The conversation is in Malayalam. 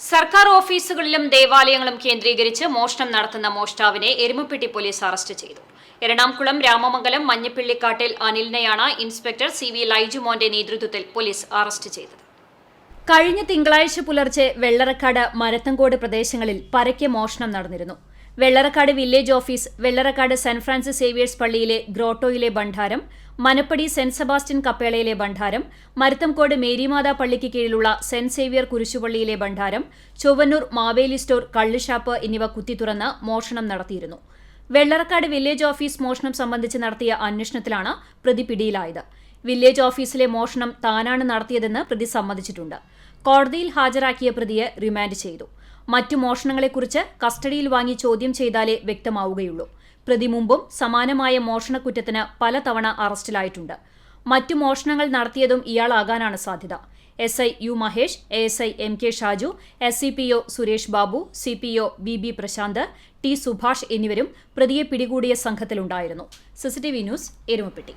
സർക്കാർ ഓഫീസുകളിലും ദേവാലയങ്ങളും കേന്ദ്രീകരിച്ച് മോഷണം നടത്തുന്ന മോഷ്ടാവിനെ എരുമപ്പെട്ടി പോലീസ് അറസ്റ്റ് ചെയ്തു. എറണാകുളം രാമമംഗലം മഞ്ഞപ്പിള്ളിക്കാട്ടിൽ അനിലിനെയാണ് ഇൻസ്പെക്ടർ സി വി ലൈജുമോന്റെ നേതൃത്വത്തിൽ പോലീസ് അറസ്റ്റ് ചെയ്തത്. കഴിഞ്ഞ തിങ്കളാഴ്ച പുലർച്ചെ വെള്ളറക്കാട് മരത്തങ്കോട് പ്രദേശങ്ങളിൽ പരക്കെ മോഷണം നടന്നിരുന്നു. Vellarakkad village office Vellarakkad saint Francis Xavier's പള്ളിയിലെ ഗ്രോട്ടോയിലെ ഭണ്ഡാരം മനപ്പടി സെന്റ് സെബാസ്റ്റ്യൻ കപ്പേളയിലെ ഭണ്ഡാരം മരുത്തംകോട് മേരിമാതാ പള്ളിക്ക് കീഴിലുള്ള സെന്റ് സേവിയർ കുരിശുപള്ളിയിലെ ഭണ്ഡാരം ചൊവ്വന്നൂർ മാവേലി സ്റ്റോർ കള്ളുഷാപ്പ് എന്നിവ കുത്തിത്തുറന്ന് മോഷണം നടത്തിയിരുന്നു. വെള്ളറക്കാട് വില്ലേജ് ഓഫീസ് മോഷണം സംബന്ധിച്ച് നടത്തിയ അന്വേഷണത്തിലാണ് പ്രതി പിടിയിലായത്. വില്ലേജ് ഓഫീസിലെ മോഷണം താനാണ് നടത്തിയതെന്ന് പ്രതി സമ്മതിച്ചിട്ടുണ്ട്. കോടതിയിൽ ഹാജരാക്കിയ പ്രതിയെ റിമാൻഡ് ചെയ്തു. മറ്റു മോഷണങ്ങളെക്കുറിച്ച് കസ്റ്റഡിയിൽ വാങ്ങി ചോദ്യം ചെയ്താലേ വ്യക്തമാവുകയുള്ളൂ. പ്രതി മുമ്പും സമാനമായ മോഷണക്കുറ്റത്തിന് പലതവണ അറസ്റ്റിലായിട്ടുണ്ട്. മറ്റു മോഷണങ്ങൾ നടത്തിയതും ഇയാളാകാനാണ് സാധ്യത. S I U Mahesh A S I M K Shaju S C P O Suresh Babu C P O B B Prashanth T Subhash എന്നിവരും പ്രതിയെ പിടികൂടിയ സംഘത്തിലുണ്ടായിരുന്നു. CCTV news Erumapetty.